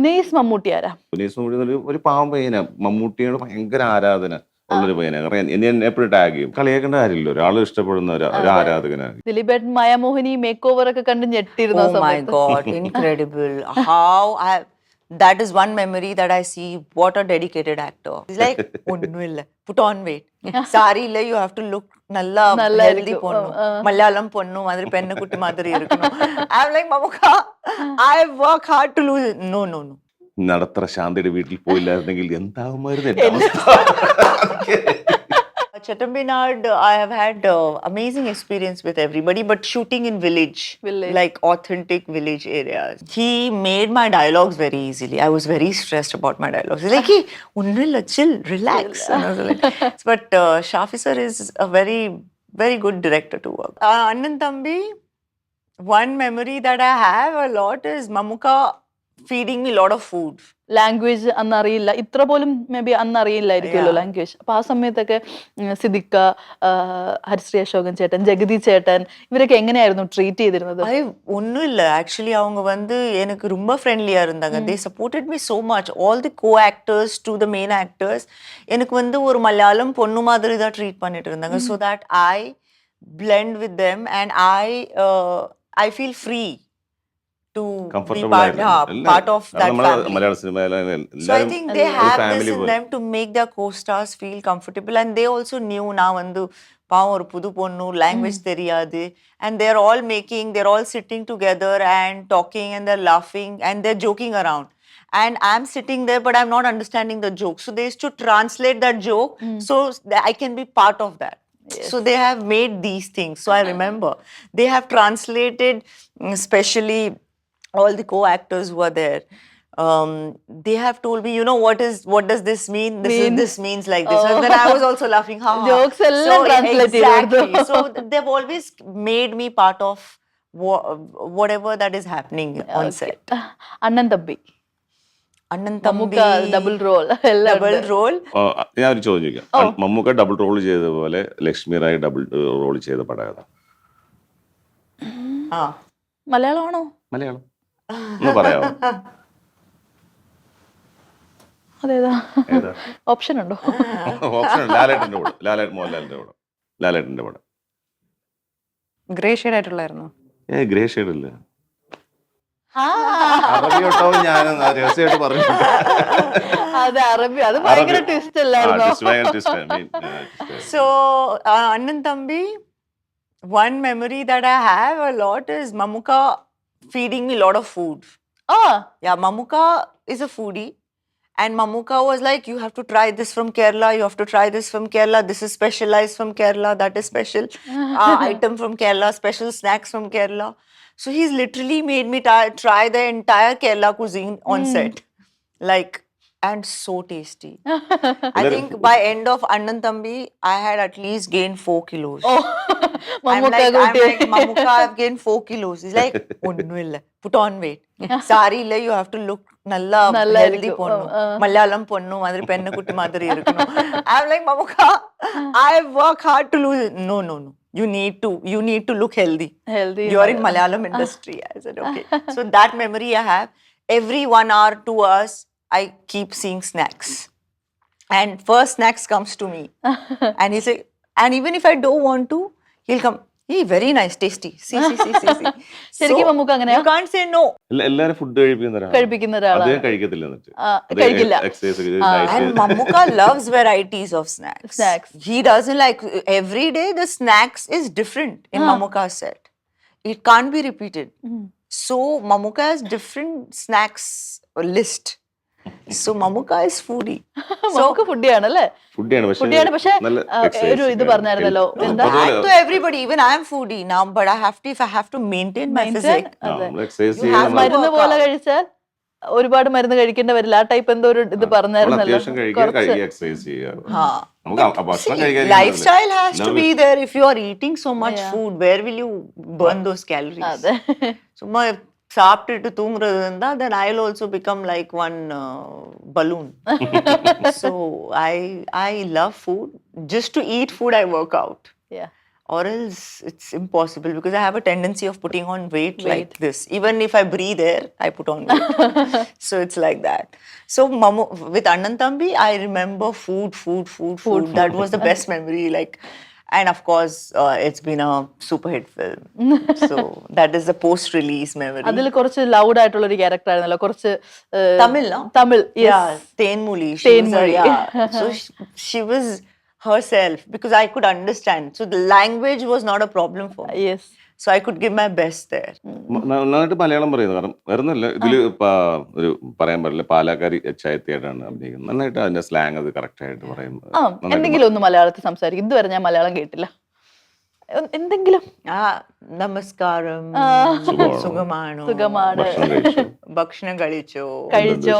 ഉനൈസ് മമ്മൂട്ടി ആരാ? ഉനൈസ് മമ്മൂട്ടി ഒരു പാവം പയ്യന. മമ്മൂട്ടിയോട് ഭയങ്കര ആരാധന ഉള്ളൊരു പയ്യന. കാരണം എന്നെ എന്നെ എപ്പോഴും ടാഗ് ചെയ്യും. കളിയാക്കേണ്ട കാര്യമില്ല. ഒരാൾ ഇഷ്ടപ്പെടുന്ന ഒരു ആരാധകനാണ്. ദിലീപേട്ടൻ മായാമോഹിനി മേക്ക് ഓവർ ഒക്കെ കണ്ട് ഞെട്ടിരുന്ന Oh that is one memory that I see. What a dedicated actor. He's like, Unnilla, put on weight. Sari illa, you have to look nalla, nalla healthy ponnu. Malayalam ponnu, madri penna kutti madri irukunu. I'm like, Mamuka, I work hard to lose. No, no, no. നടത്ര ശാന്തയുടെ വീട്ടിൽ പോയില്ലായിരുന്നെങ്കിൽ എന്താകുമായിരുന്നു Chetambinad, I have had uh, amazing experience with everybody, but shooting in village, Village. like authentic village areas. He made my dialogues very easily. I was very stressed about my dialogues. He's like, hey, chill, relax. And I was like, but uh, Shafi sir is a very, very good director to work. Uh, Anand Thambi, one memory that I have a lot is Mamuka feeding me a lot of food. Language അന്ന് അറിയില്ല ഇത്ര പോലും may be അന്ന് അറിയില്ലായിരിക്കുമല്ലോ language അപ്പൊ ആ സമയത്തൊക്കെ ഉം, സിദ്ദിഖ ആ, ഹരിശ്രീ അശോകൻ ചേട്ടൻ ജഗതി ചേട്ടൻ ഇവരൊക്കെ എങ്ങനെയായിരുന്നു ട്രീറ്റ് ചെയ്തിരുന്നത് ஐ ஒன்றும் இல்லை ஆக்சுவலி அவங்க வந்து எனக்கு ரொம்ப ஃப்ரெண்ட்லியாக இருந்தாங்க they supported me so much all the co actors to the main actors எனக்கு வந்து ஒரு மலையாளம் பொண்ணு மாதிரி தான் ட்ரீட் பண்ணிட்டு இருந்தாங்க so that I blend with them and I uh, I feel free to be comfortable part, yeah, part of that family. മലയാള സിനിമയിലെ So I think they have this family in പോലെ. them to make their co-stars feel comfortable and they also knew நான் வந்து பாவம் ஒரு புது பொண்ணு language தெரியாது and they're all making they're all sitting together and talking and they're laughing and they're joking around and I'm sitting there but I'm not understanding the joke so they used to translate that joke so that I can be part of that so they have made these things so I remember they have translated mm, especially all the co-actors who are there um, they have told me, you know, what is what does this mean? This Mean? is this means like this. And then I was also laughing. Ha, ha. Jokes എല്ലാം so, translate exactly. ചെയ്തു. so they've always made me part of wha- whatever that is happening on set. Annan Thambi Anand Mammukka Thambi, double role എല്ലാം double ഉണ്ട്. role. ആ, ഞാനൊരു ചോദ്യം ചോദിക്കാം Mammukka double role ചെയ്ത പോലെ ലക്ഷ്മി റായ് ഡബിൾ റോൾ ചെയ്ത പടം ഏതാ Ah. മലയാളമാണോ മലയാളം ഒന്ന് പറയാമോ അതേതാ? ഓപ്ഷൻ ഉണ്ടോ. ഓപ്ഷൻ ലാലേട്ടന്റെ കൂടെ. ലാലേട്ടൻ മോഹൻലാലിന്റെ കൂടെ. ലാലേട്ടന്റെ കൂടെ. ഗ്രേ ഷെയ്ഡ് ആയിട്ടുള്ളായിരുന്നു ഏ ഗ്രേ ഷെയ്ഡ് ഇല്ല അറബി കേട്ടോ ഞാൻ രഹസ്യമായിട്ട് പറഞ്ഞു അതെ അറബി അത് ഭയങ്കര. ട്വിസ്റ്റ് അല്ലായിരുന്നോ? uh, Anand Thambi, one memory that I have a lot is Mamuka feeding me a lot of food. ആ Yeah, Mamuka is a foodie. And Mamuka was like, you have to try this from Kerala, you have to try this from Kerala, this is specialized from Kerala, that is special uh, item from Kerala, special snacks from Kerala. So he's literally made me ti- try the entire Kerala cuisine on set. Like, and so tasty. I think by end of Anand Thambi, I had at least gained four kilos. I'm again four kilos. He's like, ஒன்னும் இல்ல put on weight sorry இல்ல you have to look நல்லா நல்லா healthy பொண்ணும் மலையாளம் பொண்ணும் மாதிரி பெண்ணை குட்டி மாதிரி இருக்கணும் I like Mammukka I work hard to lose no no no you need to you need to look healthy. Healthy you're in malayalam industry. I said okay. So that memory i have every one hour two hours i keep seeing snacks. And first snacks comes to me. And he said and even if i don't want to he'll come, hey, very nice, tasty. See, see, see, see, see. ശരിക്കും മമ്മൂക്ക അങ്ങനെയാ? You can't say no. എല്ലാ- എല്ലാരും food കഴിപ്പിക്കുന്ന ഒരാളാണ്. കഴിക്കത്തില്ല കഴിക്കില്ല. Exercise And Mamuka loves varieties of snacks. Snacks. He doesn't like every day the snacks is different in Mamuka's set. It can't be repeated. So Mamuka has different ഒരുപാട് മരുന്ന് കഴിക്കേണ്ട വരില്ല ആ ടൈപ്പ് എന്തോ ഒരു ഇത് പറഞ്ഞായിരുന്നല്ലോ. So much food where will you burn those calories അതെ. சாப்பிட்டுட்டு தூங்குறது இருந்தா then I'll also become like one uh, balloon. so I I love food. Just to eat food, I work out. Yeah. or else it's impossible because I have a tendency of putting on weight, like Weight. this. Even if I breathe air, I put on weight. so it's like that. So Mamu, with Annan Thambi, I remember food, food, food, food. That was the best memory. Like, and of course, uh, it's been a super hit film. so that is the post-release memory. അതിൽ കുറച്ച് loud ആയിട്ടുള്ള ഒരു character ആയിരുന്നല്ലോ കുറച്ച് ഏഹ്, Tamil, no? Tamil Yeah, yes. Tenmuli. She was a- Tenmuli. yeah. so she, she was herself because I could understand. So the language was not a problem for me. yes So I could give my best നന്നായിട്ട് മലയാളം പറയുന്നു. കാരണം വരുന്നില്ല. ഇതിൽ ഒരു പറയാൻ പറ്റില്ല. പാലക്കാരി ചായത്തിയായിട്ടാണ് അഭിനയിക്കുന്നത്. നന്നായിട്ട് അതിന്റെ സ്ലാങ് അത് കറക്റ്റ് ആയിട്ട് പറയുന്നത്. എന്തെങ്കിലും ഒന്ന് മലയാളത്തിൽ സംസാരിക്കും. ഇതുവരെ ഞാൻ മലയാളം കേട്ടില്ല. എന്തെങ്കിലും? ആ നമസ്കാരം. സുഖമാണോ? സുഖമാണ്? ഭക്ഷണം കഴിച്ചോ? കഴിച്ചോ?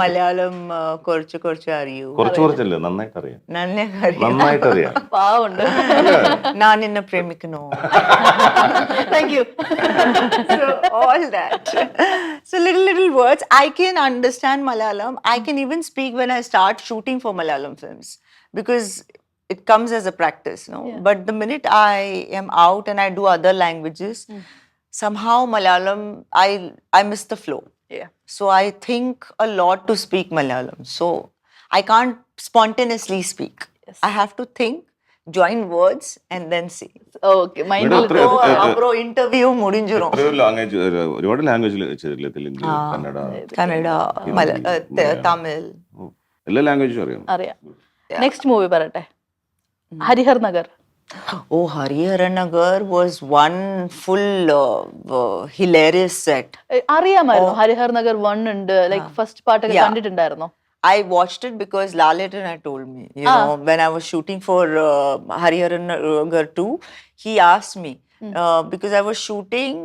മലയാളം കുറച്ച് കുറച്ച് അറിയൂ. കുറച്ച് കുറച്ചല്ലേ? നന്നായിട്ട് അറിയാം നന്നായിട്ട് അറിയാം പാവുണ്ട് ഞാൻ എന്നെ പ്രേമിക്കുന്നു. Thank you all that so little little words I can understand Malayalam I can even speak when I start shooting for Malayalam films because it comes as a practice. Yeah. But the minute I am out and I do other languages, mm. somehow Malayalam, I I miss the flow. Yeah. So I think a lot to speak Malayalam. So I can't spontaneously speak. Yes. I have to think, join words, and then see. okay മൈൻഡിൽ Interview. Interview മുടിഞ്ചിരും Interview. ഒരുപാട് ലാംഗ്വേജിൽ വെച്ചിട്ടില്ല തെലുങ്ക് കന്നഡ കന്നഡ തമിഴ് എല്ലാ ലാംഗ്വേജും അറിയാം അറിയാം next Harihar Nagar Oh, Hariharan Nagar was one full uh, uh, hilarious set. ഏ, അറിയാമായിരുന്നു ഹരിഹർ നഗർ വൺ ഉണ്ട് ലൈക്ക് ഫസ്റ്റ് പാട്ടൊക്കെ Yeah. കണ്ടിട്ടുണ്ടായിരുന്നോ I watched it because Laletan had told me, you know, when I was shooting for uh, Hariharan Nagar 2, he asked me uh, because I was shooting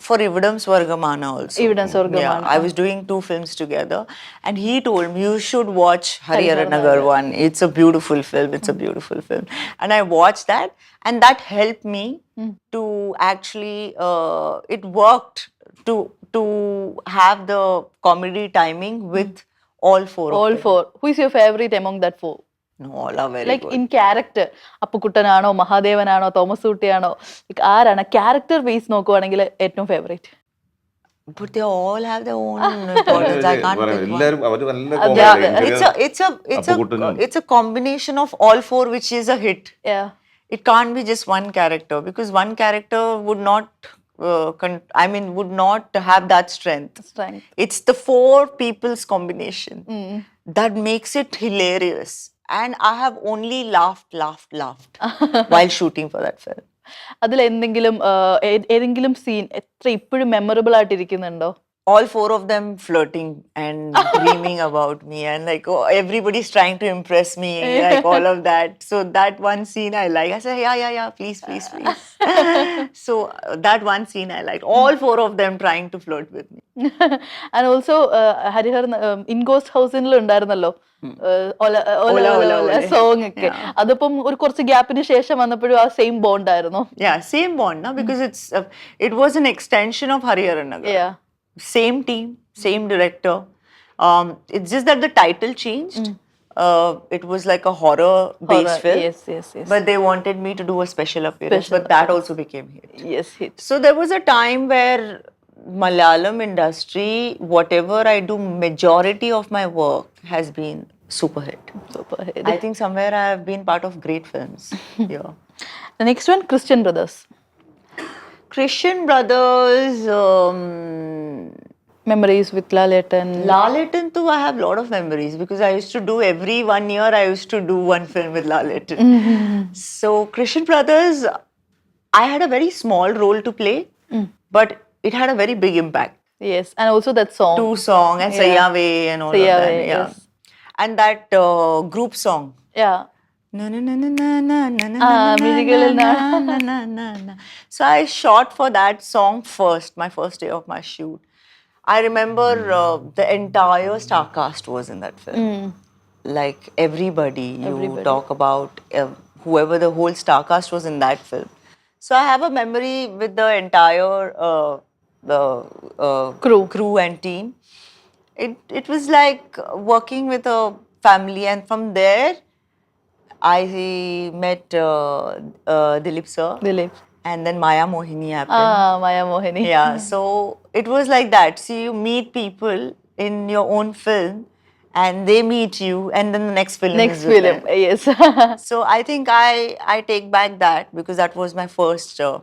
for Ivadam Swargamana also. Ivadam Swargamana. Yeah, I was doing two films together, and he told me you should watch Hariharanagar one. It's a beautiful film. It's mm. a beautiful film, and I watched that, and that helped me mm. to actually. Uh, it worked to to have the comedy timing hmm. with all four. All four. Who is your favorite among that four? Like. In character അപ്പുക്കുട്ടനാണോ മഹാദേവനാണോ Thomas ഊട്ടിയാണോ like ആരാണ് character base നോക്കുവാണെങ്കിൽ ഏറ്റവും favourite But they all have their own importance. I can't pick Yeah, it's a it's a it's a it's a combination of all four, which is a hit. Yeah, It can't be just one character because one character would not. Uh, con- I mean, would not have that strength. Strength. It's the four people's combination that makes it hilarious. And I have only laughed, laughed, laughed while shooting for that film. അതിൽ എന്തെങ്കിലും ഏതെങ്കിലും scene എത്ര ഇപ്പോഴും memorable ആയിട്ട് ഇരിക്കുന്നുണ്ടോ all four of them flirting and dreaming about me and like oh, everybody's trying to impress me like all of that so that one scene i like i said yeah yeah yeah please please please so uh, that one scene i liked all four of them trying to flirt with me and also uh, harihar um, in ghost house Ola, Ola. Song ഒക്കെ അതിപ്പം ഒരു കുറച്ച് ഗ്യാപ്പിന് ശേഷം വന്നപ്പോഴും ആ same bond ആയിരുന്നു yeah same bond no? because it's uh, it was an extension of hariharan Yeah. Same team same director um, it's just that the title changed uh, it was like a horror based Horror, film yes, yes, yes. but they wanted me to do a special appearance Special but that also became hit Yes, hit. So there was a time where Malayalam industry, whatever I do, majority of my work has been super hit. Super hit. I think somewhere I have been part of great films. yeah. The next one, Christian Brothers. Christian Brothers, um, Memories with Laletan. Laletan too, I have a lot of memories because I used to do every one year, I used to do one film with Laletan. So Christian Brothers, I had a very small role to play, but it had a very big impact. yes, and also that song. two song and Yeah. Sayave and all of that. Yeah. yes. And that uh, group song. Yeah. Ah. So I shot for that song first, my first day of my shoot. I remember uh, the entire star cast was in that film. Like everybody, you Everybody. talk about uh, whoever the whole star cast was in that film. So I have a memory with the entire uh, the uh, Crew. crew and team. It it was like working with a family, and from there, I met uh, uh, Dilip sir, Dileep and then Maya Mohini ആ happened. Mayamohini Yeah, so it was like that. See, you meet people in your own film, and they meet you, and then the next film. Next is with film them. Yes So I think I I take back that because that was my first uh,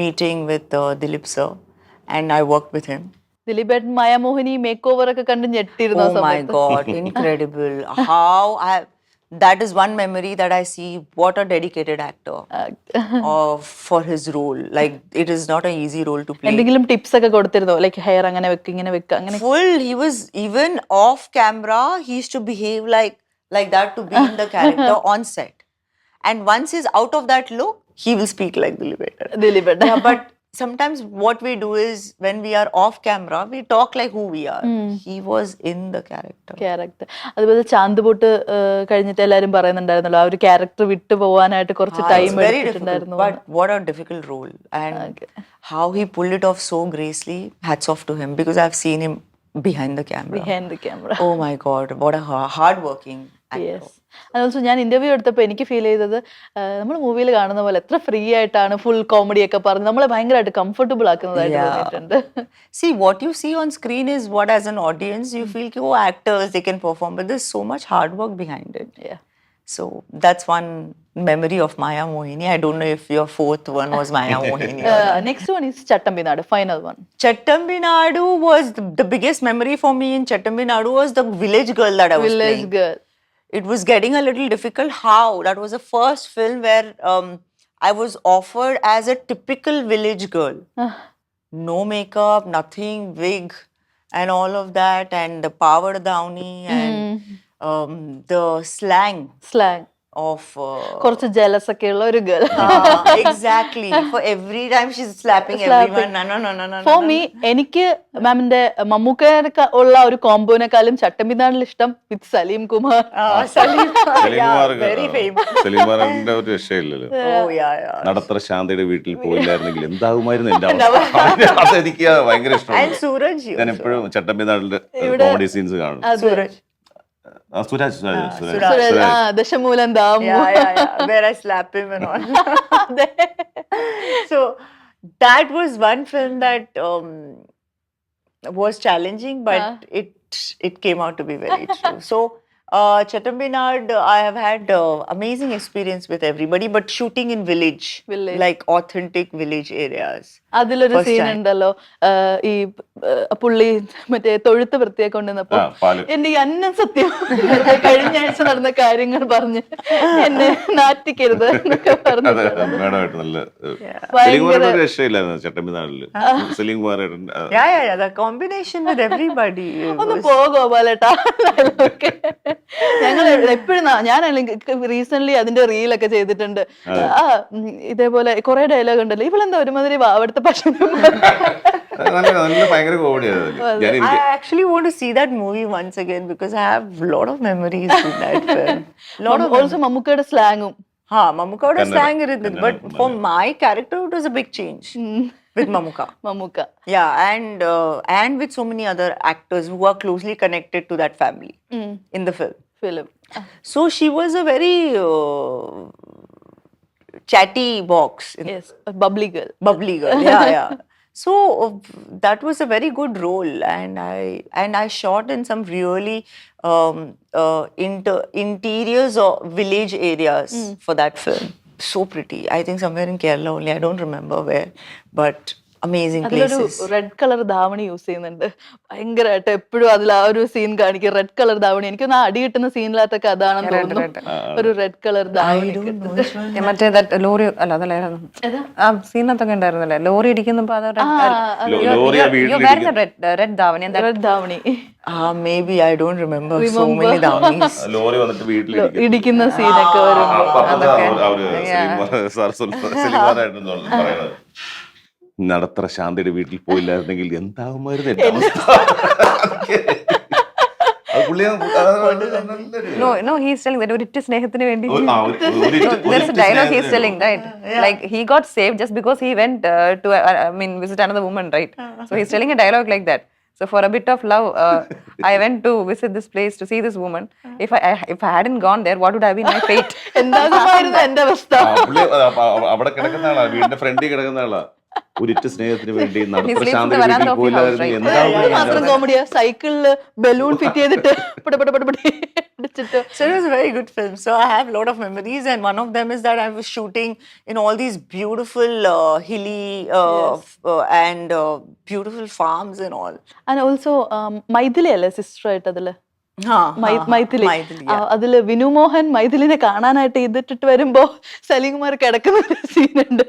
meeting with uh, Dilip sir, and I worked with him. ദിലീപേട്ടൻ മായാമോഹിനി make over ഒക്കെ കണ്ട് ഞെട്ടിരുന്നു ആ Oh my സമയത്ത് god, incredible! How I that is one memory that I see. What a dedicated actor uh, for his role. Like it is not an easy role to play. എന്തെങ്കിലും tips ഒക്കെ കൊടുത്തിരുന്നോ like hair അങ്ങനെ വെക്ക് ഇങ്ങനെ വെക്ക അങ്ങനെ full he was even off camera he used to behave like like that to be in the character on set and once he's out of that look he will speak like the elevator ദിലീപേട്ടൻ yeah but sometimes what we do is when we are off camera we talk like who we are he was in the character character അതുപോലെ ചാന്ത് പൊട്ട് കഴിഞ്ഞിട്ട് എല്ലാരും പറയുന്നുണ്ടായിരുന്നല്ലോ ആ ഒരു character വിട്ടു പോവാനായിട്ട് കുറച്ച് Ah, time it's very difficult എടുത്തിട്ടുണ്ടായിരുന്നു but what a difficult role and how he pulled it off so gracefully hats off to him because i've seen him behind the camera behind the camera oh my god what a ha- hard working actor yes ഞാൻ interview എടുത്തപ്പോൾ എനിക്ക് feel ചെയ്തത് നമ്മൾ മൂവിയിൽ കാണുന്ന പോലെ എത്ര free ആയിട്ടാണ് ഫുൾ കോമഡി ഒക്കെ പറഞ്ഞ് നമ്മളെ ഭയങ്കരമായിട്ട് കംഫർട്ടബിൾ ആക്കുന്നതായിട്ട് Yeah. തോന്നിയിട്ടുണ്ട് See, what you see on screen is what, as an audience, you feel, ki, oh, actors, they can perform, but there's so much hard work behind it. Yeah. So that's one memory of Maya Mohini. I don't know if your fourth one was Maya Mohini. or not. Next one is Chattambinadu final one biggest memory for me in Chattambi Nadu was the village girl that I was village girl it was getting a little difficult. How? That was the first film where um, I was offered as a typical village girl. no makeup, nothing, wig, and all of that, and the power downy and mm. um, the slang. Slang. Of. Uh, കുറച്ച് jealous ഒക്കെ ഉള്ള ഒരു girl exactly. No, no, no, no, no. For me എനിക്ക് മാമിന്റെ മമ്മൂക്കയൊക്കെ ഉള്ള ഒരു കോമ്പോനെക്കാളും ചട്ടമ്പിനാടിൽ ഇഷ്ടം വിത്ത് സലീം കുമാർ. സലീംകുമാറിന്റെ ഒരു രക്ഷയില്ലല്ലോ Oh. നടത്തറ ശാന്തയുടെ വീട്ടിൽ പോയില്ലായിരുന്നെങ്കിൽ എന്താകുമായിരുന്നു എന്റെ അവസ്ഥ അതെനിക്ക് ഭയങ്കര ഇഷ്ടമാണ്. ഞാൻ എപ്പോഴും ചട്ടമ്പിനാടിന്റെ കോമഡി സീൻസ് കാണും Suraj. Uh, Suraj, Suraj, Suraj. Suraj. Suraj. Ah, Dashamulam Damu. yeah, yeah, yeah. Where I slap him and all. so that was one film that um, was challenging, but it it came out to be very true. So Uh, Chatambinad, I have had uh, amazing experience with everybody, but shooting in village, Village. like authentic village areas. അതിലൊരു First scene time. ഉണ്ടല്ലോ ഈ പുള്ളി മറ്റേ തൊഴുത്ത് വൃത്തിയാക്കി കൊണ്ടുവന്നപ്പോ. എന്റെ ഈ അന്നം സത്യം കഴിഞ്ഞ ആഴ്ച നടന്ന കാര്യങ്ങൾ പറഞ്ഞ് എന്നെ നാറ്റിക്കരുത് എന്നൊക്കെ പറഞ്ഞു ഒന്ന് പോ ഗോപാലേട്ടാ ഞങ്ങൾ എപ്പോഴും ഞാനല്ലെങ്കിൽ റീസെന്റ് അതിന്റെ റീൽ ഒക്കെ ചെയ്തിട്ടുണ്ട്. ആ ഇതേപോലെ കുറെ ഡയലോഗ് ഉണ്ടല്ലോ. ഇവളെന്താ ഒരുമാതിരി അവിടുത്തെ മമ്മൂക്കയുടെ സ്ലാങ്ങും ഹാ മമ്മൂക്കയുടെ സ്ലാങ് ഇരുന്നത് but for my character it was a big change with Mamuka. Mamuka. Yeah, and uh, and with so many other actors who are closely connected to that family mm. in the film. Film. So she was a very uh, chatty box. yes, a bubbly girl. Bubbly girl. Yeah, yeah. So uh, that was a very good role, and I and I shot in some really um, uh, inter- interiors or village areas mm. for that film. So pretty. I think somewhere in Kerala only. I don't remember where, but amazing അതിലൊരു. Red colour davani use ചെയ്യുന്നുണ്ട്. ഭയങ്കരമായിട്ട് എപ്പോഴും അതിൽ ആ ഒരു scene കാണിക്കും. Red colour dhavani. എനിക്കൊന്ന് അടി കിട്ടുന്ന സീനിലകത്തൊക്കെ അതാണെന്ന് Red, തോന്നുന്നു. ഒരു റെഡ് കളർ ധാവണി മറ്റേ ലോറി അല്ല അതല്ലായിരുന്നു. ആ സീനത്തൊക്കെ ഉണ്ടായിരുന്നല്ലേ? ലോറി ഇടിക്കുന്നപ്പോ അത് ആ റെഡ് ധാവണി. എന്താ red dhavani. Ah, maybe I don't remember, so many downies. Lorry വന്നിട്ട് വീട്ടിൽ ഇടിക്കുന്ന സീനൊക്കെ വരും നടത്ര ശാന്തിയുടെ വീട്ടിൽ പോയില്ലായിരുന്നെങ്കിൽ എന്താകുമായിരുന്നു അവിടെ കിടക്കുന്ന ആളാ വീടിന്റെ ഫ്രണ്ടിൽ കിടക്കുന്ന ആളാ. ഒരിറ്റ സ്നേഹത്തിന് വേണ്ടി നടപ്രശാന്ത മാത്രം കോമഡിയാ സൈക്കിളിൽ ബലൂൺ ഫിറ്റ് ചെയ്തിട്ട് പട പട പട പടി അടിച്ചിട്ട് So it was a very good film. So I have a lot of memories, and one of them is that I was shooting in all these beautiful uh, hilly uh, f- uh, and uh, beautiful farms and all. And also Mythili അല്ലേ sister Maithili. അതിൽ വിനു മോഹൻ മൈഥിലിനെ കാണാനായിട്ട് ഇതിട്ടിട്ട് വരുമ്പോ സലീംകുമാർ കിടക്കുന്ന സീനുണ്ട്.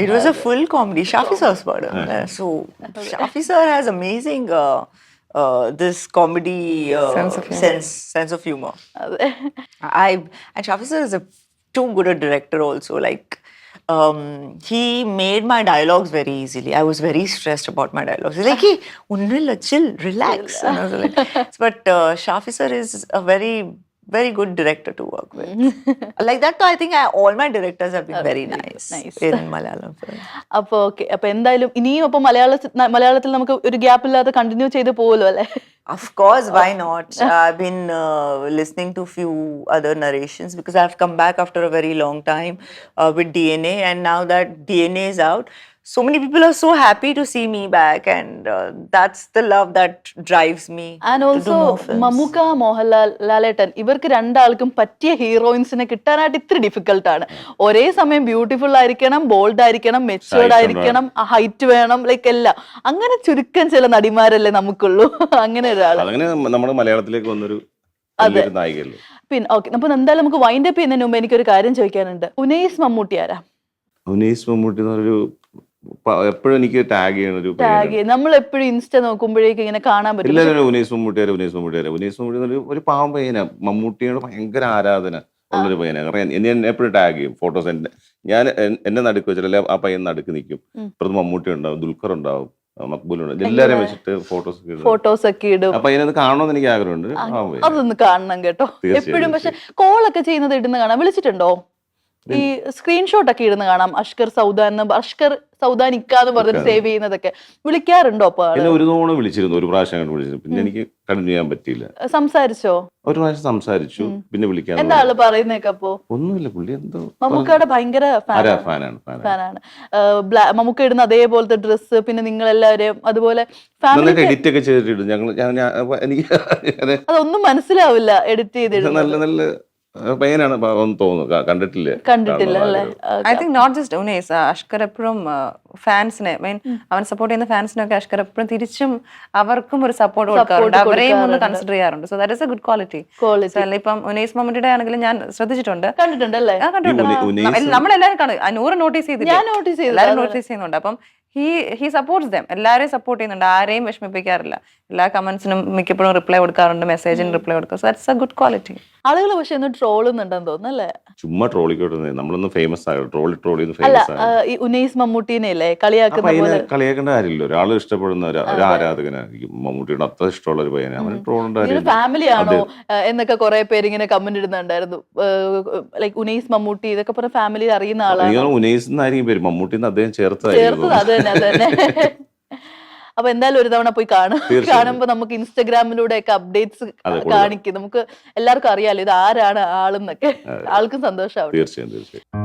It was a full comedy Shafi sir പാട്. So Shafi sir has amazing this comedy sense of humour I Shafi sir is a too good director also like um, he made my dialogues very easily. I was very stressed about my dialogues. He's like, hey, unnilla, chill, relax. And I was like, but uh, Shafi sir is a very very good director to work with. like that, though, I think I, all my directors have been very nice, nice. in Malayalam films. അപ്പൊ okay അപ്പൊ എന്തായാലും ഇനിയും അപ്പൊ മലയാള മലയാളത്തിൽ നമുക്ക് ഒരു gap ഇല്ലാതെ continue ചെയ്ത് പോകുമല്ലോ അല്ലെ Of course, why not? I've been uh, listening to few other narrations because I've come back after a very long time uh, with DNA, and now that DNA is out, so many people are so happy to see me back, and uh, that's the love that drives me do also Mammukka Mohanlal Lalettan ഇവർക്ക് രണ്ടാൾക്കും പറ്റിയ ഹീറോയിൻസിനെ കിട്ടാനായിട്ട് ഇത്തിരി difficult ആണ്. ഒരേ സമയം beautiful ആയിരിക്കണം bold ആയിരിക്കണം മെച്ചുവേർഡ് ആയിരിക്കണം ഹൈറ്റ് വേണം ലൈക്ക് എല്ലാം. അങ്ങനെ ചുരുക്കം ചില നടിമാരല്ലേ നമുക്കുള്ളൂ. അങ്ങനെ ഒരാൾ. അതങ്ങനെ നമ്മുടെ മലയാളത്തിലേക്ക് വന്നൊരു അതെ. പിന്നെ ഓക്കെ അപ്പൊ എന്തായാലും നമുക്ക് വൈൻഡപ്പ് ചെയ്യുന്നതിന് മുമ്പ് എനിക്കൊരു കാര്യം ചോദിക്കാനുണ്ട്. ഉനൈസ് മമ്മൂട്ടി ആരാ? ഉനൈസ് മമ്മൂട്ടി എന്ന് പറഞ്ഞൊരു എപ്പോഴും എനിക്ക് ടാഗ് ചെയ്യണ ഒരു. ടാഗ് നമ്മൾ എപ്പോഴും ഇൻസ്റ്റ നോക്കുമ്പോഴേക്കും ഇങ്ങനെ കാണാൻ പറ്റും. എല്ലാവരും ഉനീസ് മമ്മൂട്ടിയാരെ ഉനീസ് മമ്മൂട്ടിയാരെ. ഉനീസ് മമ്മൂട്ടി ഒരു പാവം പയ്യനാ. മമ്മൂട്ടിയോട് ഭയങ്കര ആരാധന ഉള്ളൊരു പയ്യനാ. കാരണം എന്നെ എപ്പോഴും ടാഗ് ചെയ്യും. ഫോട്ടോസ് എന്റെ ഞാൻ എന്നെ നടുക്ക് വെച്ചാൽ ആ പയ്യൻ നടുക്ക് നിൽക്കും. ഇപ്പുറത്ത് മമ്മൂട്ടി ഉണ്ടാവും ദുൽഖർ ഉണ്ടാവും മക്ബൂൽ ഉണ്ടാവും. എല്ലാവരെയും വെച്ചിട്ട് ഫോട്ടോസ് ഒക്കെ ഫോട്ടോസ് ഒക്കെ ഇടും. അപ്പൊ അതിനത് കാണണമെന്ന് എനിക്ക് ആഗ്രഹമുണ്ട്. അതൊന്ന് കാണണം കേട്ടോ. എപ്പോഴും പക്ഷെ കോളൊക്കെ ചെയ്യുന്നത് ഇടുന്ന കാണാം. വിളിച്ചിട്ടുണ്ടോ? ഈ സ്ക്രീൻഷോട്ട് ഒക്കെ ഇടുന്ന കാണാം. അഷ്കർ സൗദാൻ എന്ന് അഷ്കർ സൗദാൻ ഇക്കാന്ന് പറഞ്ഞിട്ട് സേവ് ചെയ്യുന്നതൊക്കെ വിളിക്കാറുണ്ടോ അപ്പൊ എന്നെ ഒരു തവണ വിളിച്ചിരുന്നു ഒരു പ്രാവശ്യം കണ്ടു വിളിച്ചിരുന്നു. പിന്നെ എനിക്ക് കണ്ടിന്യൂ ചെയ്യാൻ പറ്റിയില്ല. സംസാരിച്ചോ? ഒരു പ്രാവശ്യം സംസാരിച്ചു പിന്നെ വിളിക്കാൻ എന്താ ആൾ പറയുന്നേക്കെ അപ്പോ? ഒന്നുമില്ല പുള്ളി എന്തോ മമ്മൂക്കയുടെ ഭയങ്കര ഫാനാണ് ഫാനാണ് മമ്മൂക്ക ഇടുന്ന അതേപോലത്തെ ഡ്രസ്സ് പിന്നെ നിങ്ങൾ എല്ലാവരെയും അതുപോലെ എഡിറ്റ് ഒക്കെ ചെയ്തിട്ടിടും. ഞങ്ങൾ എനിക്ക് അതൊന്നും മനസ്സിലാവില്ല എഡിറ്റ് ചെയ്തിട്ട് നല്ല നല്ല പയ്യനാണ് തോന്നുന്നു. കണ്ടിട്ടില്ല? കണ്ടിട്ടില്ല അല്ലേ? I think not just Unais Ashkar എപ്പോഴും ഫാൻസിനെ മീൻ അവൻ സപ്പോർട്ട് ചെയ്യുന്ന ഫാൻസിനൊക്കെ അഷ്കർ എപ്പോഴും തിരിച്ചും അവർക്കും ഒരു സപ്പോർട്ട് കൊടുക്കാറുണ്ട്. അവരെയും ഒന്ന് കൺസിഡർ ചെയ്യാറുണ്ട്. So that is a good quality quality അല്ല ഇപ്പം ഉനേസ് മമ്മൂട്ടിയുടെ ആണെങ്കിലും ഞാൻ ശ്രദ്ധിച്ചിട്ടുണ്ട്. കണ്ടിട്ടുണ്ടല്ലേ കണ്ടിട്ടുണ്ട്. നമ്മളെല്ലാവരും കാണും. ആ, നൂറ് നോട്ടീസ് ചെയ്തിട്ട് ഞാൻ നോട്ടീസ് ചെയ്തു എല്ലാരും നോട്ടീസ് ചെയ്യുന്നുണ്ട്. അപ്പം ഹി ഹി സപ്പോർട്ട്സ് ദം എല്ലാവരെയും സപ്പോർട്ട് ചെയ്യുന്നുണ്ട്. ആരെയും വിഷമിപ്പിക്കാറില്ല. എല്ലാ കമന്റ്സിനും മിക്കപ്പോഴും റിപ്ലൈ കൊടുക്കാറുണ്ട്. മെസ്സേജിന് റിപ്ലൈ കൊടുക്കും. So that's a good quality ആളുകൾ പക്ഷെ ഒന്ന് ട്രോളുന്നുണ്ടെന്ന് തോന്നുന്നു അല്ലേ? ചുമ്മാ ട്രോളിക്കോട്ടെ നമ്മളൊന്നും ഫേമസ് ആയോ ട്രോളി ട്രോളി അല്ല ഫേമസ് ആ, ഈ ഉനൈസ് മമ്മൂട്ടീനെ അല്ലേ? കളിയാക്കുന്ന പയ്യനെ പോലെ. കളിയാക്കേണ്ട കാര്യമില്ല. ഒരാൾ ഇഷ്ടപ്പെടുന്ന ഒരു ഒരു ആരാധകനായിരിക്കും മമ്മൂട്ടിയുടെ അത്ര ഇഷ്ടമുള്ള ഒരു പയ്യനെ. അവന് ട്രോളിന്റെ കാര്യമില്ല. ഫാമിലി ആണോ? എന്നൊക്കെ കുറെ പേര് ഇങ്ങനെ കമന്റ് ഇടുന്നുണ്ടായിരുന്നു. ലൈക്ക് ഉനൈസ് മമ്മൂട്ടി ഇതൊക്കെ പറഞ്ഞ ഫാമിലി അറിയുന്ന ആളാണ്? എനിക്ക് തോന്നുന്നു എന്നായിരിക്കും പേര്. മമ്മൂട്ടിന്ന് അദ്ദേഹം ചേർത്തതായിരിക്കും ചേർത്തത് അത് തന്നെ അത് തന്നെ. അപ്പൊ എന്തായാലും ഒരു തവണ പോയി കാണും. കാണുമ്പോ നമുക്ക് ഇൻസ്റ്റഗ്രാമിലൂടെ ഒക്കെ അപ്ഡേറ്റ്സ്. കാണിക്കും. നമുക്ക് എല്ലാവർക്കും അറിയാലോ ഇത് ആരാണ് ആളെന്നൊക്കെ. ആൾക്കും സന്തോഷമാവും തീർച്ചയായും തീർച്ചയായും.